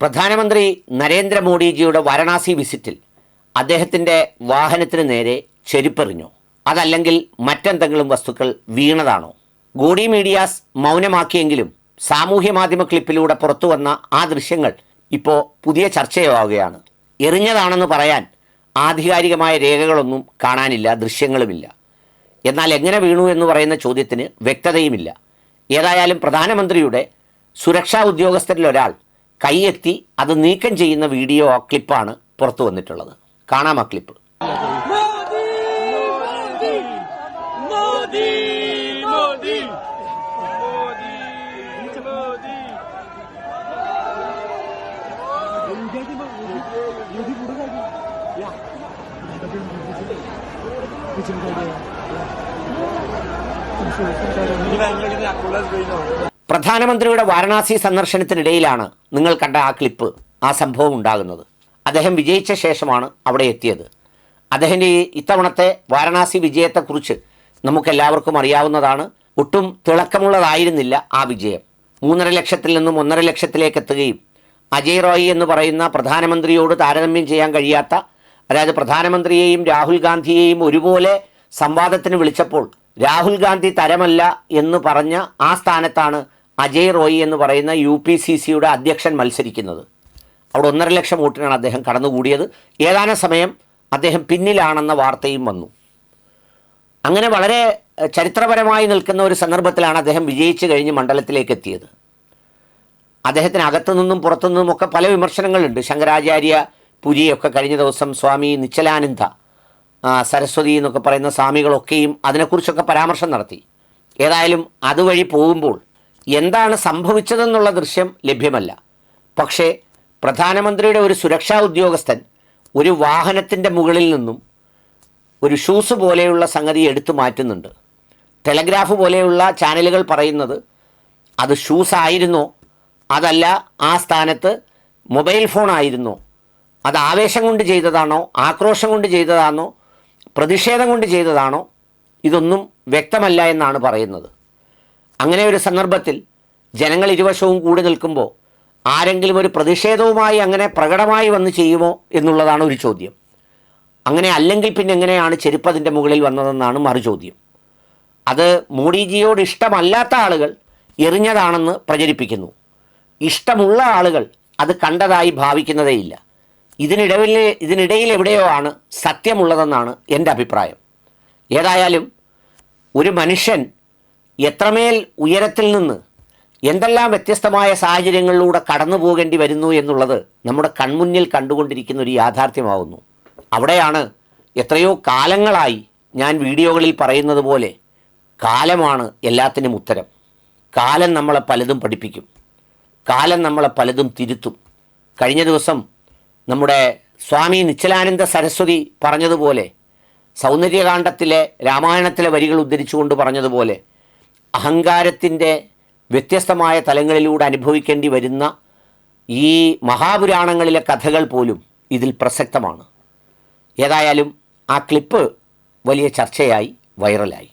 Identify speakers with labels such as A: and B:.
A: പ്രധാനമന്ത്രി നരേന്ദ്രമോദിജിയുടെ വാരണാസി വിസിറ്റിൽ അദ്ദേഹത്തിന്റെ വാഹനത്തിന് നേരെ ചെരുപ്പെറിഞ്ഞു. അതല്ലെങ്കിൽ മറ്റെന്തെങ്കിലും വസ്തുക്കൾ വീണതാണോ? ഗോഡി മീഡിയാസ് മൗനമാക്കിയെങ്കിലും സാമൂഹ്യ മാധ്യമ ക്ലിപ്പിലൂടെ പുറത്തുവന്ന ആ ദൃശ്യങ്ങൾ ഇപ്പോൾ പുതിയ ചർച്ചയാവുകയാണ്. എറിഞ്ഞതാണെന്ന് പറയാൻ ആധികാരികമായ രേഖകളൊന്നും കാണാനില്ല ദൃശ്യങ്ങളുമില്ല. എന്നാൽ എങ്ങനെ വീണു എന്ന് പറയുന്ന ചോദ്യത്തിന് വ്യക്തതയുമില്ല. ഏതായാലും പ്രധാനമന്ത്രിയുടെ സുരക്ഷാ ഉദ്യോഗസ്ഥരിൽ ഒരാൾ കൈയെത്തി അത് നീക്കം ചെയ്യുന്ന വീഡിയോ ആ ക്ലിപ്പാണ് പുറത്തു വന്നിട്ടുള്ളത്. കാണാം ആ ക്ലിപ്പ്.
B: Thank you.
A: പ്രധാനമന്ത്രിയുടെ വാരണാസി സന്ദർശനത്തിനിടയിലാണ് നിങ്ങൾ കണ്ട ആ ക്ലിപ്പ് ആ സംഭവം ഉണ്ടാകുന്നത്. അദ്ദേഹം വിജയിച്ച ശേഷമാണ് അവിടെ എത്തിയത്. അദ്ദേഹത്തിന്റെ ഇത്തവണത്തെ വാരണാസി വിജയത്തെക്കുറിച്ച് നമുക്കെല്ലാവർക്കും അറിയാവുന്നതാണ്. ഒട്ടും തിളക്കമുള്ളതായിരുന്നില്ല ആ വിജയം. മൂന്നര ലക്ഷത്തിൽ നിന്നും ഒന്നര ലക്ഷത്തിലേക്ക് എത്തുകയും അജയ് റോയ് എന്ന് പറയുന്ന പ്രധാനമന്ത്രിയോട് താരതമ്യം ചെയ്യാൻ കഴിയാത്ത അതായത് പ്രധാനമന്ത്രിയെയും രാഹുൽ ഗാന്ധിയെയും ഒരുപോലെ സംവാദത്തിന് വിളിച്ചപ്പോൾ രാഹുൽ ഗാന്ധി തരമല്ല എന്ന് പറഞ്ഞ ആ സ്ഥാനത്താണ് അജയ് റോയി എന്ന് പറയുന്ന യു പി സി സിയുടെ അധ്യക്ഷൻ മത്സരിക്കുന്നത്. അവിടെ ഒന്നര ലക്ഷം വോട്ടിനാണ് അദ്ദേഹം കടന്നുകൂടിയത്. ഏതാനും സമയം അദ്ദേഹം പിന്നിലാണെന്ന വാർത്തയും വന്നു. അങ്ങനെ വളരെ ചരിത്രപരമായി നിൽക്കുന്ന ഒരു സന്ദർഭത്തിലാണ് അദ്ദേഹം വിജയിച്ചു കഴിഞ്ഞ് മണ്ഡലത്തിലേക്ക് എത്തിയത് അദ്ദേഹത്തിന് അകത്തു നിന്നും പുറത്തു നിന്നും ഒക്കെ പല വിമർശനങ്ങളുണ്ട്. ശങ്കരാചാര്യ പുരിയൊക്കെ കഴിഞ്ഞ ദിവസം സ്വാമി നിശ്ചലാനന്ദ സരസ്വതി എന്നൊക്കെ പറയുന്ന സ്വാമികളൊക്കെയും അതിനെക്കുറിച്ചൊക്കെ പരാമർശം നടത്തി. ഏതായാലും അതുവഴി പോകുമ്പോൾ എന്താണ് സംഭവിച്ചതെന്നുള്ള ദൃശ്യം ലഭ്യമല്ല. പക്ഷേ പ്രധാനമന്ത്രിയുടെ ഒരു സുരക്ഷാ ഉദ്യോഗസ്ഥൻ ഒരു വാഹനത്തിന്റെ മുകളിൽ നിന്നും ഒരു ഷൂസ് പോലെയുള്ള സംഗതി എടുത്തു മാറ്റുന്നുണ്ട്. ടെലഗ്രാഫ് പോലെയുള്ള ചാനലുകൾ പറയുന്നത് അത് ഷൂസ് ആയിരുന്നോ? അതല്ല ആ സ്ഥാനത്ത് മൊബൈൽ ഫോൺ ആയിരുന്നോ? അത് ആവേശം കൊണ്ട് ചെയ്തതാണോ? ആക്രോശം കൊണ്ട് ചെയ്തതാണോ? പ്രതിഷേധം കൊണ്ട് ചെയ്തതാണോ? ഇതൊന്നും വ്യക്തമല്ല എന്നാണ് പറയുന്നത്. അങ്ങനെ ഒരു സന്ദർഭത്തിൽ ജനങ്ങൾ ഇരുവശവും കൂടി നിൽക്കുമ്പോൾ ആരെങ്കിലും ഒരു പ്രതിഷേധവുമായി അങ്ങനെ പ്രകടമായി വന്ന് ചെയ്യുമോ എന്നുള്ളതാണ് ഒരു ചോദ്യം. അങ്ങനെ അല്ലെങ്കിൽ പിന്നെ എങ്ങനെയാണ് ചെരുപ്പ് അതിന്റെ മുകളിൽ വന്നതെന്നാണ് മറുചോദ്യം. അത് മോഡിജിയോട് ഇഷ്ടമല്ലാത്ത ആളുകൾ എറിഞ്ഞതാണെന്ന് പ്രചരിപ്പിക്കുന്നു. ഇഷ്ടമുള്ള ആളുകൾ അത് കണ്ടതായി ഭാവിക്കുന്നതേയില്ല. ഇതിനിടയിൽ ഇതിനിടയിൽ എവിടെയോ ആണ് സത്യമുള്ളതെന്നാണ് എന്റെ അഭിപ്രായം. ഏതായാലും ഒരു മനുഷ്യൻ എത്രമേൽ ഉയരത്തിൽ നിന്ന് എന്തെല്ലാം വ്യത്യസ്തമായ സാഹചര്യങ്ങളിലൂടെ കടന്നു പോകേണ്ടി വരുന്നു എന്നുള്ളത് നമ്മുടെ കൺമുന്നിൽ കണ്ടുകൊണ്ടിരിക്കുന്ന ഒരു യാഥാർത്ഥ്യമാവുന്നു. അവിടെയാണ് എത്രയോ കാലങ്ങളായി ഞാൻ വീഡിയോകളിൽ പറയുന്നത് പോലെ കാലമാണ് എല്ലാത്തിനും ഉത്തരം. കാലം നമ്മളെ പലതും പഠിപ്പിക്കും. കാലം നമ്മളെ പലതും തിരുത്തും. കഴിഞ്ഞ ദിവസം നമ്മുടെ സ്വാമി നിശ്ചലാനന്ദ സരസ്വതി പറഞ്ഞതുപോലെ സൗന്ദര്യകാന്ഡത്തിലെ രാമായണത്തിലെ വരികൾ ഉദ്ധരിച്ചുകൊണ്ട് പറഞ്ഞതുപോലെ അഹങ്കാരത്തിന്റെ വ്യത്യസ്തമായ തലങ്ങളിലൂടെ അനുഭവിക്കേണ്ടി വരുന്ന ഈ മഹാപുരാണങ്ങളിലെ കഥകൾ പോലും ഇതിൽ പ്രസക്തമാണ്. ഏതായാലും ആ ക്ലിപ്പ് വലിയ ചർച്ചയായി വൈറലായി.